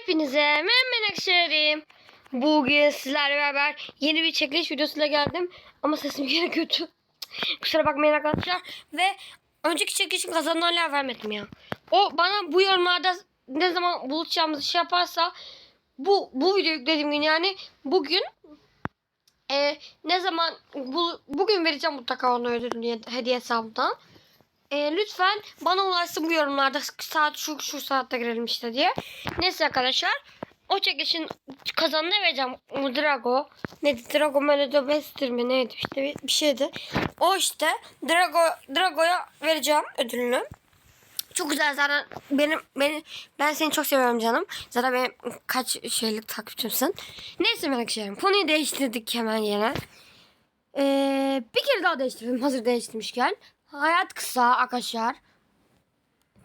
Hepinize merhaba arkadaşlarım. Bugün sizlerle beraber yeni bir çekiliş videosuyla geldim. Ama sesim yine kötü. Kusura bakmayın arkadaşlar. Ve önceki çekilişin kazananlarla vermedim ya. O bana bu yorumlarda ne zaman buluşacağımızı şey yaparsa bu bu video yüklediğim gün yani bugün e, ne zaman bu, bugün vereceğim mutlaka onu ödülünü hediye hesabından. E, lütfen bana ulaşsın bu yorumlarda saat şu şu saatte girelim işte diye. Neyse arkadaşlar. O çekişin kazanını vereceğim. Drago. Neydi? Drago Melody Bester mi? Neydi işte bir, bir şeydi. O işte Drago Drago'ya vereceğim ödülünü. Çok güzel zaten benim beni ben seni çok seviyorum canım. Zaten benim kaç şeylik takipçimsin. Neyse merak şeyim. Konuyu değiştirdik hemen yine. Ee, bir kere daha değiştirdim hazır değiştirmişken. Hayat kısa arkadaşlar.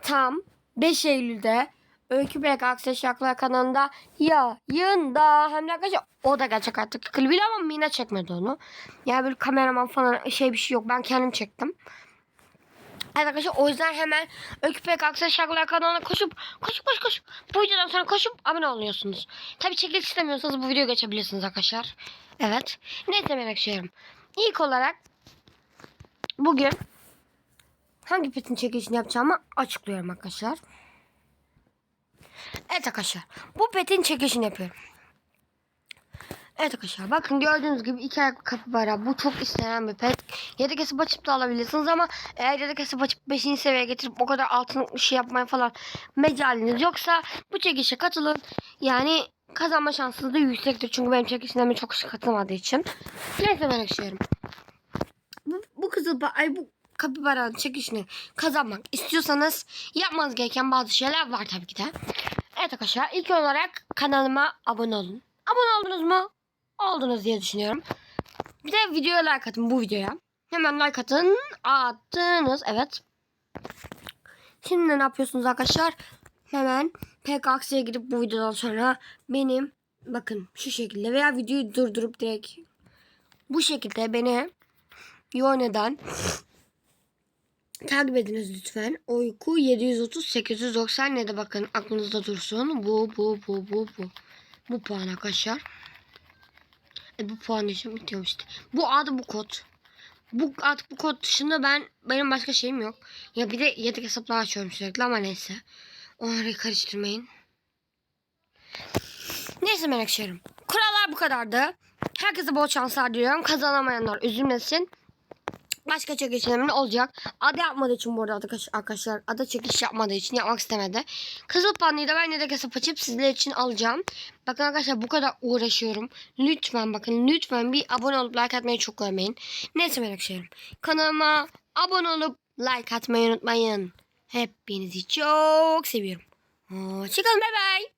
Tam 5 Eylül'de Öykü Bek Akses Şaklar kanalında yayında. Hem de arkadaşlar o da gerçek hayattaki klibiyle ama Mina çekmedi onu. Yani böyle kameraman falan şey bir şey yok. Ben kendim çektim. Evet arkadaşlar o yüzden hemen Öykü Bek Akses Şaklar kanalına koşup koşup koş koş. Bu videodan sonra koşup abone oluyorsunuz. Tabii çekiliş istemiyorsanız bu videoya geçebilirsiniz arkadaşlar. Evet. Neyse merak ediyorum. İlk olarak bugün hangi petin çekilişini yapacağımı açıklıyorum arkadaşlar. Evet arkadaşlar. Bu petin çekilişini yapıyorum. Evet arkadaşlar bakın gördüğünüz gibi iki ayak kapibara. Bu çok istenen bir pet. Yedek kesip açıp da alabilirsiniz ama eğer yedek kesip açıp 5. seviyeye getirip o kadar altın şey yapmaya falan mecaliniz yoksa bu çekilişe katılın. Yani kazanma şansınız da yüksektir. Çünkü benim çekilişlerime çok kişi katılmadığı için. Neyse ben açıyorum. Bu, bu kızıl ay bu kapibaranın çekişini kazanmak istiyorsanız yapmanız gereken bazı şeyler var tabii ki de. Evet arkadaşlar ilk olarak kanalıma abone olun. Abone oldunuz mu? Oldunuz diye düşünüyorum. Bir de videoya like atın bu videoya. Hemen like atın. Attınız. Evet. Şimdi ne yapıyorsunuz arkadaşlar? Hemen PKX'ye gidip bu videodan sonra benim bakın şu şekilde veya videoyu durdurup direkt bu şekilde beni Yone'den takip ediniz lütfen. Uyku 730 890 ne de bakın aklınızda dursun. Bu bu bu bu bu. Bu puan arkadaşlar. E bu puan için bitiyor işte. Bu adı bu kod. Bu artık bu kod dışında ben benim başka şeyim yok. Ya bir de yedek hesaplar açıyorum sürekli ama neyse. Onları karıştırmayın. Neyse merak ediyorum. Kurallar bu kadardı. Herkese bol şanslar diliyorum. Kazanamayanlar üzülmesin. Başka çekişlerim olacak. Ada yapmadığı için bu arada arkadaş- arkadaşlar. Ada çekiş yapmadığı için yapmak istemedi. Kızıl pandayı da ben de kesip açıp sizler için alacağım. Bakın arkadaşlar bu kadar uğraşıyorum. Lütfen bakın lütfen bir abone olup like atmayı çok görmeyin. Neyse merak ediyorum. Kanalıma abone olup like atmayı unutmayın. Hepinizi çok seviyorum. Hoşçakalın bay bay.